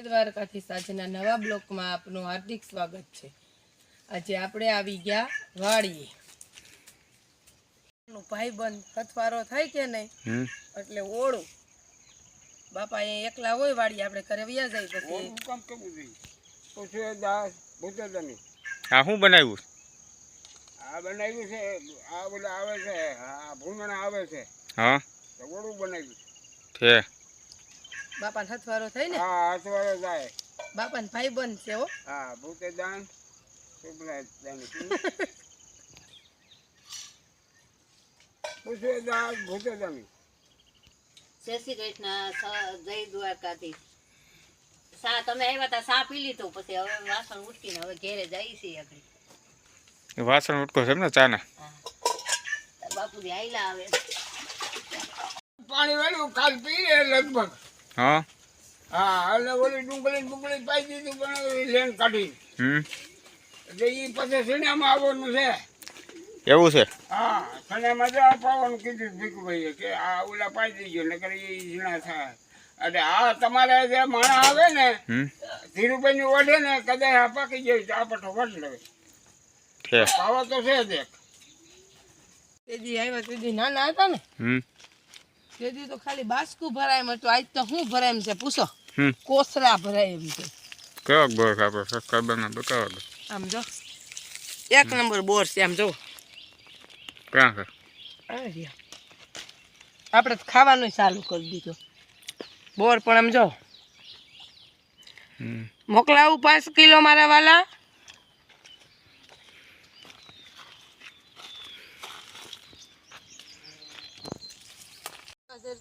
જય દ્વારકાથી સાંજના નવા બ્લોકમાં આપનું હાર્દિક સ્વાગત છે. આજે આપણે આવી ગયા વાડીએ. ભાઈબંધ હથવારો થાય કે નહીં? એટલે ઓળું. બાપા એ એકલા હોય વાડી આપણે ઘરે વ્યા જાય પછી. કામ કરવું જોઈએ? પછી દાસ ભૂતેદાની આ શું બનાવ્યું? આ બનાવ્યું છે આ બધા આવે છે આ ભૂંગણા આવે છે. હા. ઓળું બનાવ્યું છે. બાપાને હથવારો થઈ ને? હા હાથવાળો જાય. ભાઈ બંધ છે હો. હા ભૂતેદાન શુભ્રદાની પછી દાસ ભૂતેદાની. જય શ્રી કૃષ્ણ સ- જય દ્વારકાથી સા તમે આવ્યા હતા સા પી લીધું? પછી હવે વાસણ ઉટકીને હવે ઘેરે જઈ છીએ આપણે. વાસણ ઉટકો છે ને ચાના? બાપુજી આયલા આવે પાણી વાળું કાલ પીએ લગભગ. હા? હા એટલે ઓલી ડુંગળી ડુંગળી પાઈ દીધું પણ લેન કાઢી. હમ? એટલે એ પછી સિનેમા આવવાનું છે. એવું છે? હા સિનેમા જો પાવાનું કીધું ભીખુભાઈએ કે આ ઓલા પાઈ દેજો નકર એ ઝીણા થાય. એટલે આ તમારે જે માણા આવે ને ધીરુભાઈ ની ઓઢે ને કદાચ આ પાકી જાય તો આ પઠો વટ લેવે પાવા તો છે દેખ તેજી આવ્યા તેજી નાના હતા ને. હમ? તેજી તો ખાલી બાસ્કુ ભરાય એમ હતું. આજ તો શું ભરાય એમ છે પૂછો. કોસરા ભરાય એમ છે. કેવો બોર આપણે સબસ્ક્રાઈબરને બતાવો દો આમ જો. એક નંબર બોર છે આમ જો. ક્યાં છે? આપણે તો ખાવાનું ચાલુ કરી દીધું. બોર પણ આમ જો. મોકલાવું પાંચ કિલો મારા વાલા?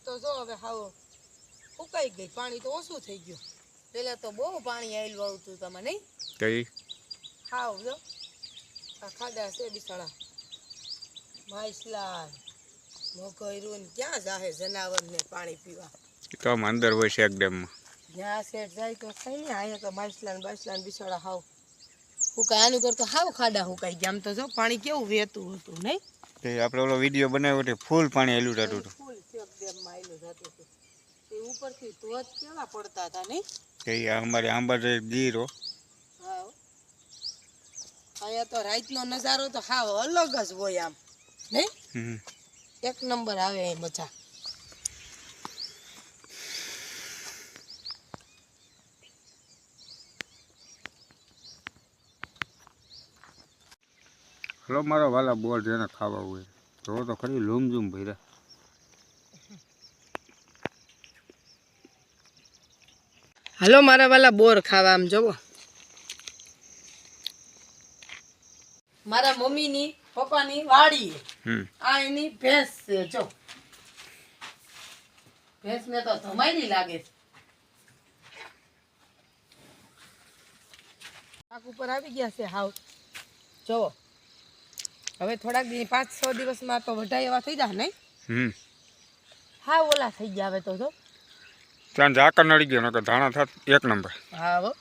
તો જો હવે હાવો ફૂકાઈ ગઈ. પાણી તો ઓછું થઈ ગયું. પેલા તો બહુ પાણી આવેલું આવતું તમે નહીં? કઈ? હાવ જો. આ ખાડા છે બિસાડા. મગયરું ને ક્યાં જાહે જનાવર ને પાણી પીવા. તો અંદર હોય છે એક ડેમમાં. જ્યાં શેઠ જાય તો કઈ ને અહીંયા તો ને બાછલા બિસાડા હાવ. હુકાય આનું કરતો હાવ ખાડા હુકાઈ ગયા. આમ તો જો પાણી કેવું વહેતું હતું નહીં? આપણે ઓલો વીડિયો બનાવ્યો ફૂલ પાણી હેલું હતું. ડેમમાં આવેલું જતું હતું. તે ઉપરથી ધોધ કેવા પડતા હતા નહીં? તે અમારે આંબા ગીર હા. અહીંયા તો રાતનો નજારો તો હાવ અલગ જ હોય આમ નહીં? એક નંબર આવે એ મજા. હલો મારો વાલા બોલ જેને ખાવા હોય. તો તો ખરી લૂમ ઝૂમ ભર્યા. હાલો મારા વાલા બોર ખાવા આમ જોવો મારા મમ્મીની પપ્પાની વાડી આ એની ભેંસ છે જો. ભેંસ ને તો ધમાઈ લાગે છે. પાક ઉપર આવી ગયા છે હાવ. જોવો હવે થોડાક દિવસ પાંચ છ દિવસમાં તો વઢાઈ એવા થઈ જાય નહીં? હા ઓલા થઈ ગયા હવે તો જો. ત્યાં ઝાકર નડી ગયો કે ધાણા થાત એક નંબર. હા હો.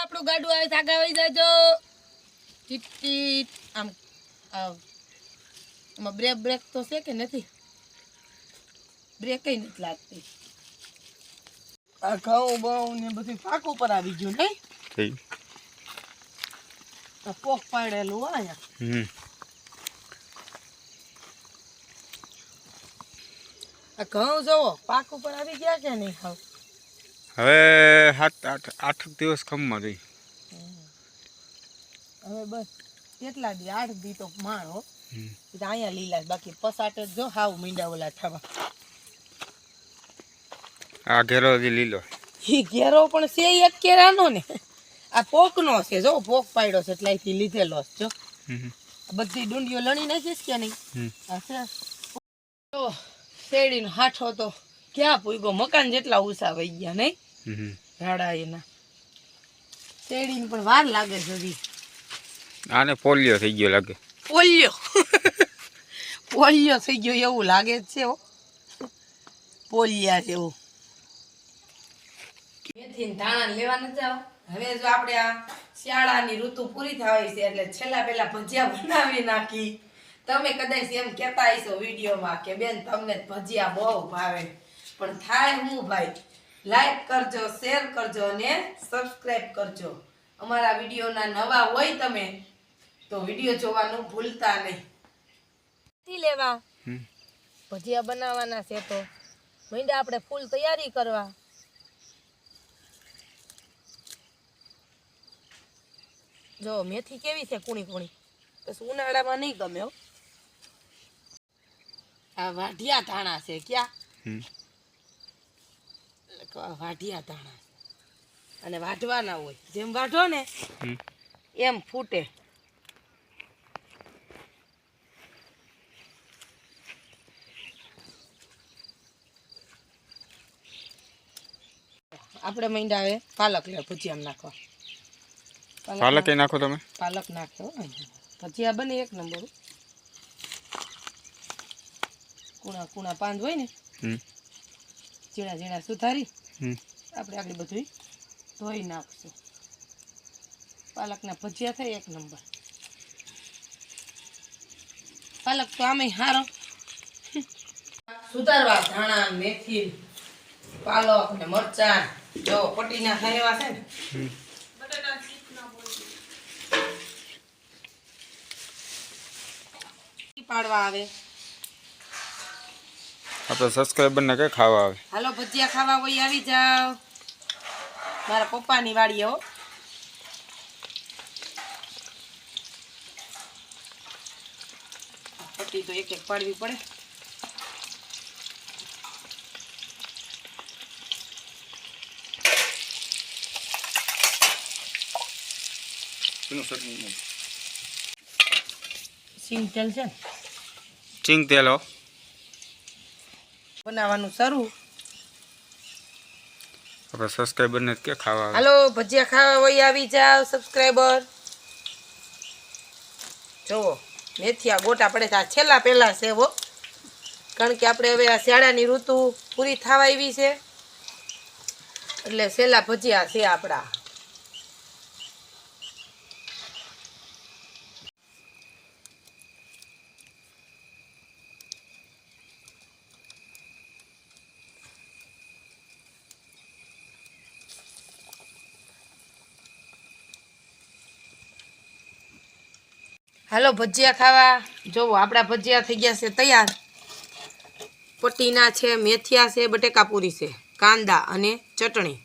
આપણું ગાડું આવે જાજો. ટીટ ટીટ આમ આમાં બ્રેક બ્રેક તો છે કે નથી? બ્રેક નથી લાગતી. આ ઘઉં બહુ ને બધું પાક ઉપર આવી ગયું નહીં? પોક પાડેલું હોય અહીંયા. આ ઘઉં જોવો પાક ઉપર આવી ગયા કે નહીં હાવ? હવે સાત આઠ આઠ દિવસ ખમમાં રહી. હવે બસ કેટલા દી આઠ દી તો માણ હો. હમ. એ તો અહીંયા લીલા બાકી પસાટ જો હાવ મીંડા ઓલા થવા. આ ઘેરો હજી લીલો. ઘેરો પણ છે એક કેરાનો ને. આ પોકનો છે જો પોક પાડ્યો છે એટલે અહીંથી લીધેલો છે જો. બધી ડુંડીઓ લણી નાખીશ કે નહીં? આ છે. તો શેરડીનો હાઠો તો ક્યાં પૂગ્યો? મકાન જેટલા ઊંચા વહી ગયા નહીં? હમ. રાડા એના. શેરડીને પણ વાર લાગે સુધી આને પોલિયો થઈ ગયો લાગે. પોલિયો. પોલિયો થઈ ગયો એવું લાગે છે હો. પોલિયા જેવું. મેથી ધાણા લેવા ન જાવ હવે જો આપણે આ શિયાળાની ઋતુ પૂરી થવાની છે એટલે છેલ્લા પેલા ભજીયા બનાવી નાખી. તમે કદાચ એમ કહેતા હશો વિડીયોમાં કે બેન તમને ભજીયા બહુ ભાવે. પણ થાય હું ભાઈ? લાઈક કરજો શેર કરજો અને સબસ્ક્રાઈબ કરજો. અમારા વિડીયોના નવા હોય તમે તો વીડિયો જોવાનું ભૂલતા નહીં. લેવા. ભજીયા બનાવવાના છે તો. મીંડા આપણે ફૂલ તૈયારી કરવા. જો મેથી કેવી છે કુણી કુણી બસ ઉનાળામાં નહીં ગમે હો. આ વાઢિયા ધાણા છે ક્યાં? વાઢિયા ધાણા અને વાઢવાના હોય. જેમ વાઢો ને એમ ફૂટે. આપણે મીંડા આવે પાલક લે ભજીયા નાખો પાલક નાખો તમે? પાલક નાખો ભજીયા બને એક નંબર હો. કુણા કુણા પાંદ હોય ને ઝીણા ઝીણા સુધારી આપણે આગળ બધું ધોઈ નાખશું. પાલકના ભજીયા થાય એક નંબર. પાલક તો આમે હારો. સુધારવા ધાણા મેથી પાલક ને મરચાં. જો પટીના થાય એવા છે ને. પાડવા આવે. આપણે સબસ્ક્રાઈબરને કઈ ખાવા આવે? હાલો ભજીયા ખાવા હોય આવી જાવ મારા પપ્પાની વાડીએ હો. પટ્ટી તો એક એક પાડવી પડે. સિંગ તેલ છે ચીંગ તેલ હો. બનાવવાનું શરૂ. આપણે સબસ્ક્રાઈબરને કે ખાવા હાલો ભજીયા ખાવા હોય આવી જાવ સબસ્ક્રાઇબર જુઓ મેથીયા ગોટા પડે છે. આ છેલ્લા પહેલા છે હો. કારણ કે આપણે હવે આ શિયાળાની ઋતુ પૂરી થવા આવી છે. એટલે છેલ્લા ભજીયા છે આપણા. હાલો, ભજીયા ખાવા. જોવો, આપણા ભજીયા થઈ ગયા છે તૈયાર. પટીના છે, મેથિયા છે બટેકાપૂરી છે, કાંદા અને ચટણી.